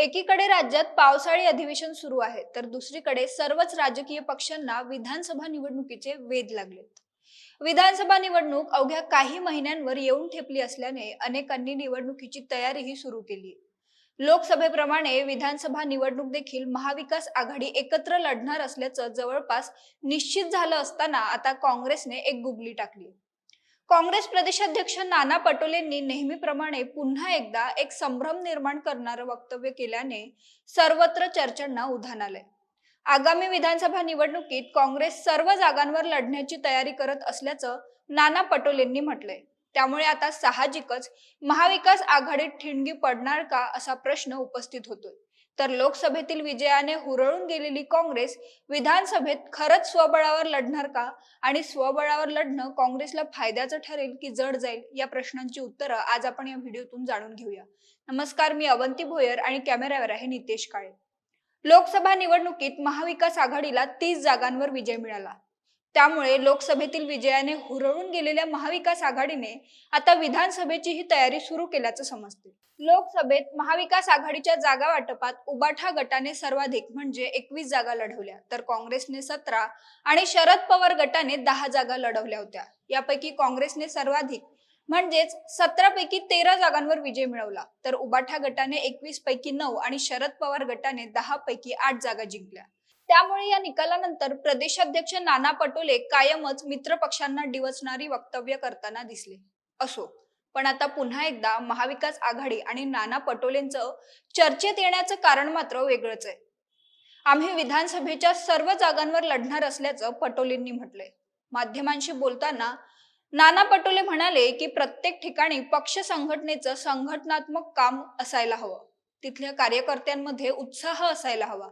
एकीकडे राज्यात पावसाळी अधिवेशन सुरू आहे तर दुसरीकडे सर्वच राजकीय पक्षांना विधानसभा निवडणुकीचे वेध लागलेत. विधानसभा निवडणूक अवघ्या काही महिन्यांवर येऊन ठेपली असल्याने अनेकांनी निवडणुकीची तयारीही सुरू केली. लोकसभेप्रमाणे विधानसभा निवडणूक देखील महाविकास आघाडी एकत्र लढणार असल्याचं जवळपास निश्चित झालं असताना आता काँग्रेसने एक गुगली टाकली. काँग्रेस प्रदेशाध्यक्ष नाना पटोलेंनी नेहमीप्रमाणे पुन्हा एकदा एक संभ्रम निर्माण करणारं वक्तव्य केल्याने सर्वत्र चर्चांना उधाण आलंय. आगामी विधानसभा निवडणुकीत काँग्रेस सर्व जागांवर लढण्याची तयारी करत असल्याचं नाना पटोलेंनी म्हटलंय. त्यामुळे आता साहजिकच महाविकास आघाडीत ठिणगी पडणार का असा प्रश्न उपस्थित होतोय. तर लोकसभेतील विजयाने हुरळून गेलेली काँग्रेस विधानसभेत खरंच स्वबळावर लढणार का? आणि स्वबळावर लढणं काँग्रेसला फायद्याचं ठरेल की जड जाईल? या प्रश्नांची उत्तरं आज आपण या व्हिडिओतून जाणून घेऊया. नमस्कार मी अवंती भोयर आणि कॅमेऱ्यावर आहे नितेश काळे. लोकसभा निवडणुकीत महाविकास आघाडीला तीस जागांवर विजय मिळाला. त्यामुळे लोकसभेतील विजयाने हुरळून गेलेल्या महाविकास आघाडीने आता विधानसभेचीही तयारी सुरू केल्याचं समजते. लोकसभेत महाविकास आघाडीच्या जागा वाटपात उबाठा गटाने सर्वाधिक म्हणजे एकवीस जागा लढवल्या तर काँग्रेसने सतरा आणि शरद पवार गटाने दहा जागा लढवल्या होत्या. यापैकी काँग्रेसने सर्वाधिक म्हणजेच सतरा पैकी तेरा जागांवर विजय मिळवला तर उबाठा गटाने एकवीस पैकी नऊ आणि शरद पवार गटाने दहा पैकी आठ जागा जिंकल्या. त्यामुळे या निकालानंतर प्रदेशाध्यक्ष नाना पटोले कायमच मित्र पक्षांना डिवचणारी वक्तव्य करताना दिसले. असो पण आता पुन्हा एकदा महाविकास आघाडी आणि नाना पटोलेंचं चर्चेत येण्याचं कारण मात्र वेगळंच आहे. आम्ही विधानसभेच्या सर्व जागांवर लढणार असल्याचं पटोलेंनी म्हटलंय. माध्यमांशी बोलताना नाना पटोले म्हणाले की प्रत्येक ठिकाणी पक्ष संघटनेचं संघटनात्मक काम असायला हवं. तिथल्या कार्यकर्त्यांमध्ये उत्साह असायला हवा.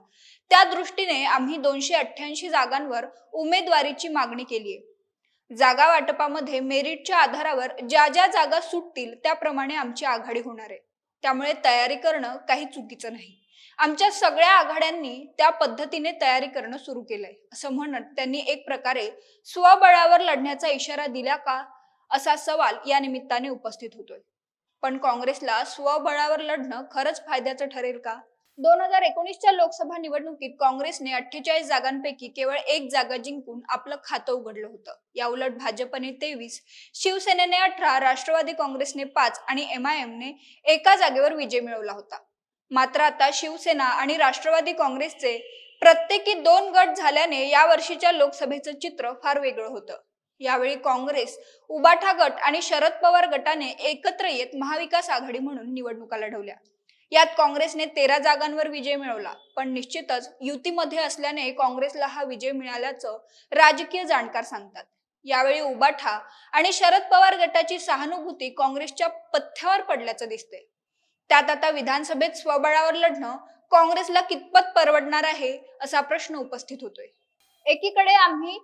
त्या दृष्टीने आम्ही दोनशे अठ्ठ्याऐंशी जागांवर उमेदवारीची मागणी केली आहे जागा वाटपामध्ये मेरिटच्या आधारावर ज्या ज्या जागा सुटतील त्याप्रमाणे आमची आघाडी होणार आहे. त्यामुळे तयारी करणं काही चुकीचं नाही. आमच्या सगळ्या आघाड्यांनी त्या पद्धतीने तयारी करणं सुरू केलंय. असं म्हणत त्यांनी एक प्रकारे स्वबळावर लढण्याचा इशारा दिला का? असा सवाल या निमित्ताने उपस्थित होतोय. पण काँग्रेसला स्वबळावर लढणं खरंच फायद्याचं ठरेल का? दोन हजार एकोणीसच्या लोकसभा निवडणुकीत काँग्रेसने अठ्ठेचाळीस जागांपैकी केवळ एक जागा जिंकून आपलं खातं उघडलं होतं. या उलट भाजपने तेवीस शिवसेनेने अठरा राष्ट्रवादी काँग्रेसने पाच आणि एम आय एमने एका जागेवर विजय मिळवला होता. मात्र आता शिवसेना आणि राष्ट्रवादी काँग्रेसचे प्रत्येकी दोन गट झाल्याने या वर्षीच्या लोकसभेचं चित्र फार वेगळं होतं. यावेळी काँग्रेस उबाठा गट आणि शरद पवार गटाने एकत्र येत महाविकास आघाडी म्हणून निवडणुका लढवल्या. यात काँग्रेसने तेरा जागांवर विजय मिळवला पण निश्चितच युतीमध्ये असल्याने काँग्रेसला हा विजय मिळाल्याचं राजकीय जाणकार सांगतात. यावेळी उबाठा आणि शरद पवार गटाची सहानुभूती काँग्रेसच्या पथ्यावर पडल्याचं दिसते त्यात आता विधानसभेत स्वबळावर लढणं काँग्रेसला कितपत परवडणार आहे असा प्रश्न उपस्थित होतोय. एकीकडे आम्ही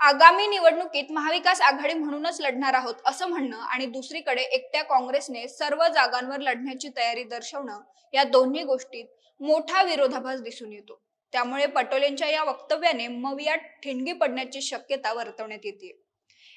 आगामी निवडणुकीत महाविकास आघाडी म्हणूनच लढणार आहोत असं म्हणणं आणि दुसरीकडे एकट्या काँग्रेसने सर्व जागांवर लढण्याची तयारी दर्शवणं या दोन्ही गोष्टीत मोठा विरोधाभास दिसून येतो. त्यामुळे पटोलेंच्या या वक्तव्याने मविया ठिणगी पडण्याची शक्यता वर्तवण्यात येते.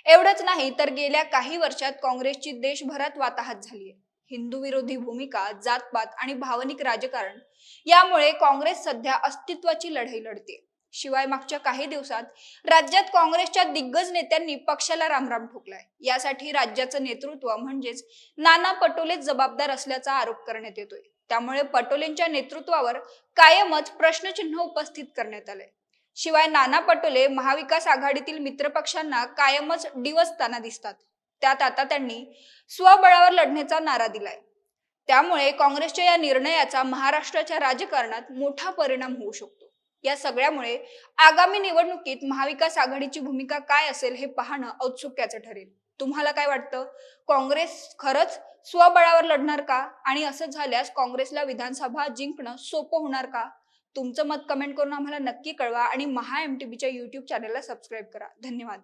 एवढंच नाही तर गेल्या काही वर्षात काँग्रेसची देशभरात वाताहत झाली आहे हिंदू विरोधी भूमिका जातपात आणि भावनिक राजकारण यामुळे काँग्रेस सध्या अस्तित्वाची लढाई लढते. शिवाय मागच्या काही दिवसात राज्यात काँग्रेसच्या दिग्गज नेत्यांनी पक्षाला रामराम ठोकलाय. यासाठी राज्याचं नेतृत्व म्हणजेच नाना पटोलेच जबाबदार असल्याचा आरोप करण्यात येतोय. त्यामुळे पटोलेंच्या नेतृत्वावर कायमच प्रश्नचिन्ह उपस्थित करण्यात आलंय. शिवाय नाना पटोले महाविकास आघाडीतील मित्रपक्षांना कायमच डिवसताना दिसतात. त्यात आता त्यांनी स्वबळावर लढण्याचा नारा दिलाय. त्यामुळे काँग्रेसच्या या निर्णयाचा महाराष्ट्राच्या राजकारणात मोठा परिणाम होऊ शकतो. या सगळ्यामुळे आगामी निवडणुकीत महाविकास आघाडीची भूमिका काय असेल हे पाहणं औत्सुक्याचं ठरेल. तुम्हाला काय वाटतं? काँग्रेस खरंच स्वबळावर लढणार का? आणि असं झाल्यास काँग्रेसला विधानसभा जिंकणं सोपं होणार का? तुमचं मत कमेंट करून आम्हाला नक्की कळवा आणि महा एम टी बीच्या युट्यूब चॅनलला सबस्क्राईब करा. धन्यवाद.